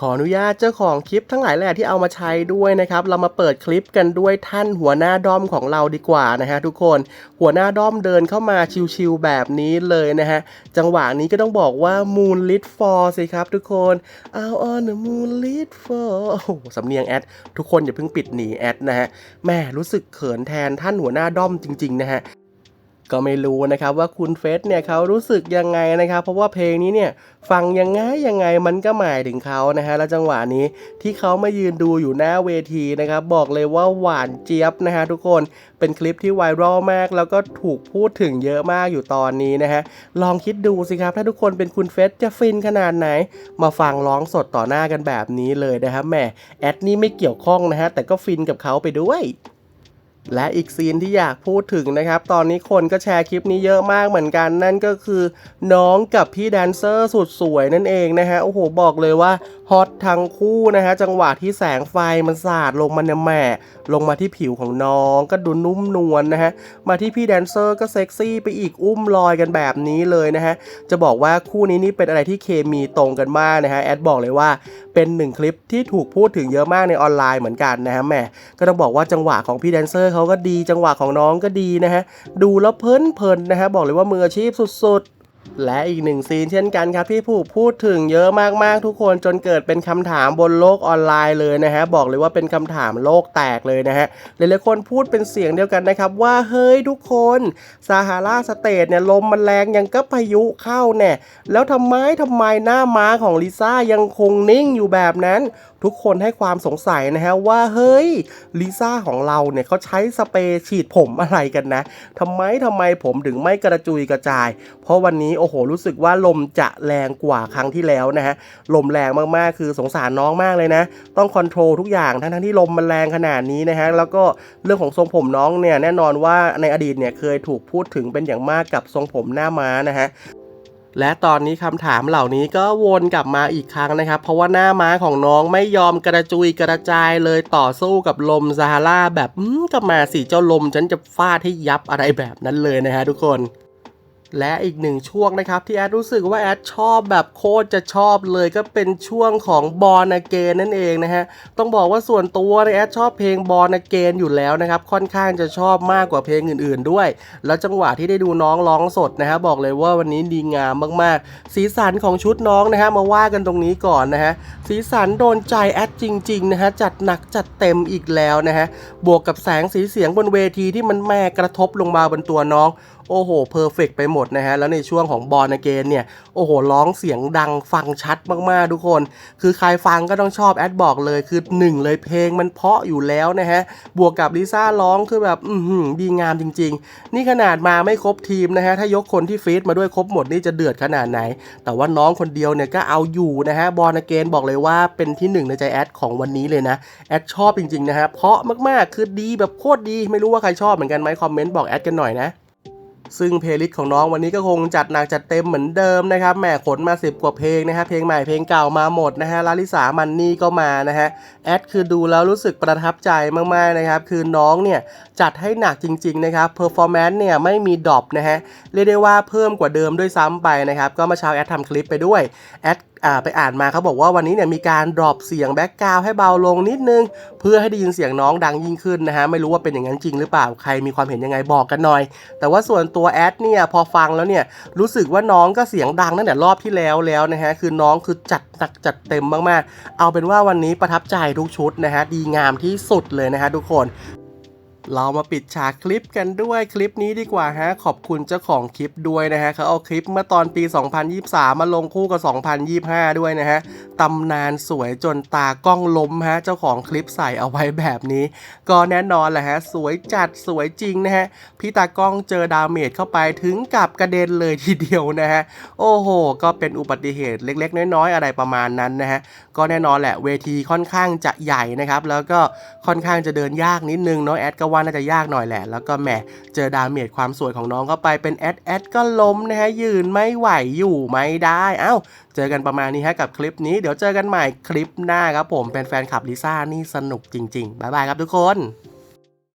ขออนุญาตเจ้าของคลิปทั้งหลายแหละที่เอามาใช้ด้วยนะครับ เรามาเปิดคลิปกันด้วยท่านหัวหน้าด้อมของเราดีกว่านะฮะทุกคนหัวหน้าด้อมเดินเข้ามาชิวๆแบบนี้เลยนะฮะจังหวะนี้ก็ต้องบอกว่า moon lit for สิครับทุกคน out on the moon lit for โอ้โหสำเนียงแอดทุกคนอย่าเพิ่งปิดหนีแอดนะฮะแม่รู้สึกเขินแทนท่านหัวหน้าด้อมจริงๆนะฮะ ก็ไม่รู้นะครับว่าคุณเฟสเนี่ยเขารู้สึกยังไงนะครับ เพราะว่าเพลงนี้เนี่ยฟังยังไงยังไงมันก็หมายถึงเขานะฮะแล้วจังหวะนี้ที่เขามายืนดูอยู่หน้าเวทีนะครับ บอกเลยว่าหวานเจี๊ยบนะฮะทุกคนเป็นคลิปที่ไวรัลมาก แล้วก็ถูกพูดถึงเยอะมากอยู่ตอนนี้นะฮะลองคิดดูสิครับ ถ้าทุกคนเป็นคุณเฟสจะฟินขนาดไหน มาฟังร้องสดต่อหน้ากันแบบนี้เลยนะครับแหมแอดนี่ไม่เกี่ยวข้องนะฮะแต่ก็ฟินกับเขาไปด้วย และอีกซีนที่อยากพูดถึงนะครับ ตอนนี้คนก็แชร์คลิปนี้เยอะมากเหมือนกัน นั่นก็คือน้องกับพี่แดนเซอร์สุดสวยนั่นเองนะฮะ โอ้โห บอกเลยว่าฮอตทั้งคู่นะฮะ จังหวะที่แสงไฟมันสาดลงมาเนี่ยแหม่ลงมาที่ผิวของน้องก็ดูนุ่มนวลนะฮะ มาที่พี่แดนเซอร์ก็เซ็กซี่ไปอีกอุ้มลอยกันแบบนี้เลยนะฮะ จะบอกว่าคู่นี้นี่เป็นอะไรที่เคมีตรงกันมากนะฮะ แอดบอกเลยว่าเป็นหนึ่งคลิปที่ถูกพูดถึงเยอะมากในออนไลน์เหมือนกันนะฮะแหมก็ต้องบอกว่าจังหวะของพี่แดนเซอร์เขาก็ดีจังหวะของน้องก็ดีนะฮะ ดูแล้วเพลินเพลินๆนะฮะ บอกเลยว่ามืออาชีพสุดๆ และอีกหนึ่งซีนเช่นกันครับที่ผู้พูดถึงเยอะมากๆทุกคนจนเกิดเป็นคำถามบนโลกออนไลน์เลยนะฮะ บอกเลยว่าเป็นคำถามโลกแตกเลยนะฮะหลายๆคนพูดเป็นเสียงเดียวกันนะครับว่าเฮ้ยทุกคนซาฮาราสเตทเนี่ยลมมันแรงยังก็พายุเข้าเนี่ยแล้วทำไมทำไมหน้าม้าของลิซ่ายังคงนิ่งอยู่แบบนั้น ทุกคนให้ความสงสัยนะฮะว่าเฮ้ยลิซ่าของเราเนี่ยเขาใช้สเปรย์ฉีดผมอะไรกันนะทำไมทำไมผมถึงไม่กระจุยกระจาย เพราะวันนี้โอ้โหรู้สึกว่าลมจะแรงกว่าครั้งที่แล้วนะฮะลมแรงมากๆคือสงสารน้องมากเลยนะ ต้องคอนโทรลทุกอย่างทั้งๆที่ลมมันแรงขนาดนี้นะฮะแล้วก็เรื่องของทรงผมน้องเนี่ยแน่นอนว่าในอดีตเนี่ยเคยถูกพูดถึงเป็นอย่างมากกับทรงผมหน้าม้านะฮะ และตอนนี้คำถามเหล่านี้ก็วนกลับมาอีกครั้งนะครับ เพราะว่าหน้าม้าของน้องไม่ยอมกระจุยกระจายเลยต่อสู้กับลมซาฮาราแบบก็มาสิเจ้าลมฉันจะฟาดให้ยับอะไรแบบนั้นเลยนะฮะทุกคน และอีกหนึ่งช่วงนะครับ ที่แอดรู้สึกว่าแอดชอบแบบโคตรจะชอบเลยก็เป็นช่วงของบอลเกนนั่นเองนะฮะ ต้องบอกว่าส่วนตัวเนี่ยแอดชอบเพลงบอลเกนอยู่แล้วนะครับ ค่อนข้างจะชอบมากกว่าเพลงอื่นๆด้วย แล้วจังหวะที่ได้ดูน้องร้องสดนะฮะบอกเลยว่าวันนี้ดีงามมากๆ สีสันของชุดน้องนะฮะมาว่ากันตรงนี้ก่อนนะฮะสีสันโดนใจแอดจริงๆนะฮะจัดหนักจัดเต็มอีกแล้วนะฮะบวกกับแสงสีเสียงบนเวทีที่มันแม่กระทบลงมาบนตัวน้องโอ้โหเพอร์เฟกไปหมดนะฮะแล้วในช่วงของบอลเกนเนี่ยโอ้โหร้องเสียงดังฟังชัดมากๆทุกคน คือใครฟังก็ต้องชอบแอดบอกเลยคือหนึ่งเลยเพลงมันเพาะอยู่แล้วนะฮะบวกกับลิซ่าร้องคือแบบอืดีงามจริง ๆ นี่ขนาดมาไม่ครบทีมนะฮะถ้ายกคนที่ฟีดมาด้วยครบหมดนี่จะเดือดขนาดไหน แต่ว่าน้องคนเดียวเนี่ยก็เอาอยู่นะฮะบอลเกนบอกเลยว่าเป็นที่หนึ่งในใจแอดของวันนี้เลยนะแอดชอบจริงๆนะฮะเพาะมากๆคือดีแบบโคตรดีไม่รู้ว่าใครชอบเหมือนกันไหมคอมเมนต์บอกแอดกันหน่อยนะ ซึ่งเพลย์ลิสต์ของน้องวันนี้ก็คงจัดหนักจัดเต็มเหมือนเดิมนะครับแหมขนมา 10 กว่าเพลงนะฮะเพลงใหม่เพลงเก่ามาหมดนะฮะลาลิสามันนี่ก็มานะฮะแอดคือดูแล้วรู้สึกประทับใจมากๆนะครับคือน้องเนี่ยจัดให้หนักจริง ๆ นะครับเพอร์ฟอร์แมนซ์เนี่ยไม่มีดรอปนะฮะเรียกได้ว่าเพิ่มกว่าเดิมด้วยซ้ำไปนะครับก็มาเช้าแอดทำคลิปไปด้วยแอดไปอ่านมาเขาบอกว่าวันนี้เนี่ยมีการดรอปเสียงแบ็กกราวให้เบาลงนิดนึง เพื่อให้ได้ยินเสียงน้องดังยิ่งขึ้นนะฮะไม่รู้ว่าเป็นอย่างนั้นจริงหรือเปล่าใครมีความเห็นยังไงบอกกันหน่อย แต่ว่าส่วนตัวแอดเนี่ยพอฟังแล้วเนี่ยรู้สึกว่าน้องก็เสียงดังตั้งแต่รอบที่แล้วแล้วนะฮะคือน้องคือจัดหนักจัดเต็มมากๆ เอาเป็นว่าวันนี้ประทับใจทุกชุดนะฮะดีงามที่สุดเลยนะฮะทุกคน เรามาปิดฉากคลิปกันด้วยคลิปนี้ดีกว่าฮะขอบคุณเจ้าของคลิปด้วยนะฮะเขาเอาคลิปเมื่อตอนปี 2023 มาลงคู่กับ 2025 ด้วยนะฮะ ตำนานสวยจนตากล้องล้มฮะ เจ้าของคลิปใส่เอาไว้แบบนี้ ก็แน่นอนแหละฮะ สวยจัดสวยจริงนะฮะ พี่ตากล้องเจอดาเมจเข้าไปถึงกับกระเด็นเลยทีเดียวนะฮะ โอ้โห ก็เป็นอุบัติเหตุเล็กๆ น้อยๆ อะไรประมาณนั้นนะฮะ ก็แน่นอนแหละเวทีค่อนข้างจะใหญ่นะครับ แล้วก็ค่อนข้างจะเดินยากนิดนึงเนาะแอดก็ว่าน่าจะยากหน่อยแหละ แล้วก็แหมเจอดาเมจความสวยของน้องเข้าไปเป็นแอดแอดก็ล้มนะฮะยืนไม่ไหวอยู่ไม่ได้ เอ้า เจอกันประมาณนี้ฮะกับคลิปนี้ดี๋ยวเจอกันใหม่คลิปหน้าครับผมเป็นแฟนคลับลิซ่านี่สนุกจริงๆ บ๊ายบายครับทุกคน